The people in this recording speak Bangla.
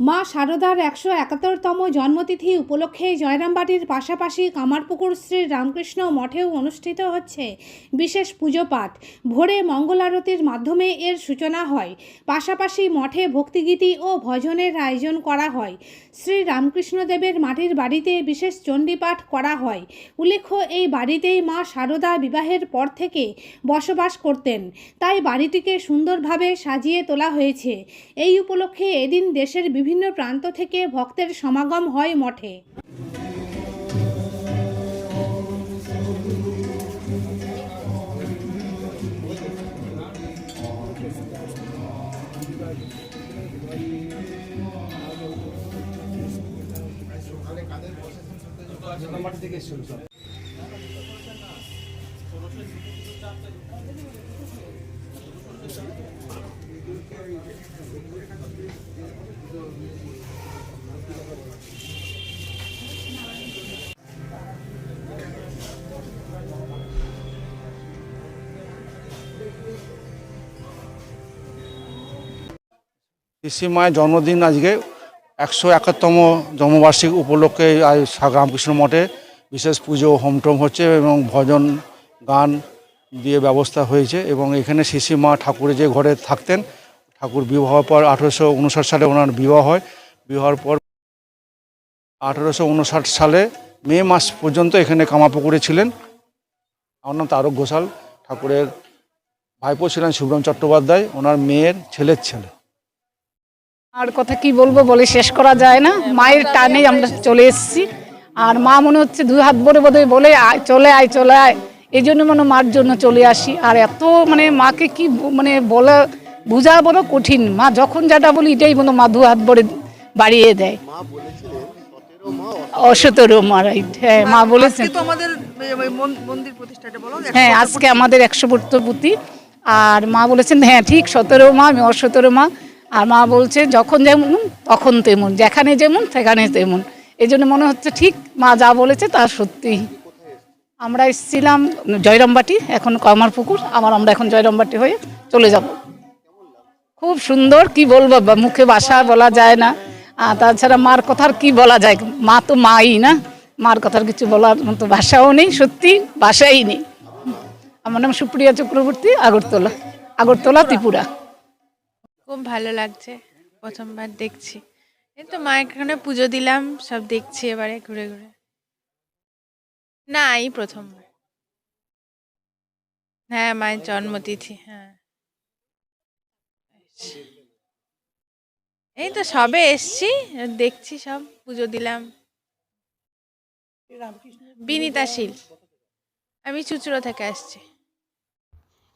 মা শারদার একশো একাত্তরতম জন্মতিথি উপলক্ষে জয়রামবাটির পাশাপাশি কামারপুকুর শ্রী রামকৃষ্ণ মঠেও অনুষ্ঠিত হচ্ছে বিশেষ পুজো পাঠ। ভোরে মঙ্গল আরতির মাধ্যমে এর সূচনা হয়। পাশাপাশি মঠে ভক্তিগীতি ও ভজনের আয়োজন করা হয়। শ্রী রামকৃষ্ণদেবের মাটির বাড়িতে বিশেষ চণ্ডীপাঠ করা হয়। উল্লেখ্য, এই বাড়িতেই মা শারদা বিবাহের পর থেকে বসবাস করতেন। তাই বাড়িটিকে সুন্দরভাবে সাজিয়ে তোলা হয়েছে। এই উপলক্ষে এদিন দেশের বিভিন্ন প্রান্ত থেকে ভক্তের সমাগম হয় মঠে। পিসি মায়ের জন্মদিন আজকে একশো একাত্তম জন্মবার্ষিকী উপলক্ষে আজ রামকৃষ্ণ মঠে বিশেষ পুজো হোমটোম হচ্ছে এবং ভজন, গান দিয়ে ব্যবস্থা হয়েছে এবং এখানে শিশি মা ঠাকুরে যে ঘরে থাকতেন, ঠাকুর বিবাহর পর আঠেরোশো উনষাট সালে ওনার বিবাহ হয়। বিবাহর পর আঠেরোশো উনষাট সালে মে মাস পর্যন্ত এখানে কামাপুকুরে ছিলেন। আমার নাম তারক ঘোষাল। ঠাকুরের ভাইপো ছিলেন সুব্রম চট্টোপাধ্যায়। ওনার মেয়ের ছেলের ছেলে। আর কথা কি বলব বলে শেষ করা যায় না। মায়ের টানে আমরা চলে এসেছি। আর মা মনে হচ্ছে দুই হাত ভরে বোধহয় বলে আয় চলে আয় চলে আয়। এই জন্য মানে মার জন্য চলে আসি। আর এত মানে মাকে কি মানে বলা বোঝা বড় কঠিন। মা যখন যেটা বলি এটাই মনে মা দু হাত ভরে বাড়িয়ে দেয়। অসতেরো মা রাইট হ্যাঁ মা বলেছেন। বলো হ্যাঁ আজকে আমাদের একশো বর্তপতি। আর মা বলেছেন হ্যাঁ ঠিক সতেরো মা আমি অসতেরো মা। আর মা বলছে, যখন যেমন, তখন তেমন, যেখানে যেমন, সেখানে তেমন। এই জন্য মনে হচ্ছে ঠিক মা যা বলেছে তা সত্যি। আমরা এসেছিলাম জয়রামবাটি, এখন কমারপুকুর আবার আমরা এখন জয়রামবাটি হয়ে চলে যাব। খুব সুন্দর, কি বলব মুখে বাসা বলা যায় না। তাছাড়া মার কথার কি বলা যায়? মা তো মাই না। মার কথার কিছু বলার মতো ভাষাও নেই, সত্যি ভাষাই নেই। আমার নাম সুপ্রিয়া চক্রবর্তী, আগরতলা আগরতলা ত্রিপুরা। খুব ভালো লাগছে। প্রথমবার দেখছি। এই তো মায়ের এখানে পুজো দিলাম, সব দেখছি এবারে ঘুরে ঘুরে। না, এই প্রথমবার হ্যাঁ মায়ের জন্মতিথি হ্যাঁ। এই তো সবে এসছি, দেখছি সব, পুজো দিলাম। বিনিতা শীল। আমি চুচুড়ো থেকে আসছি।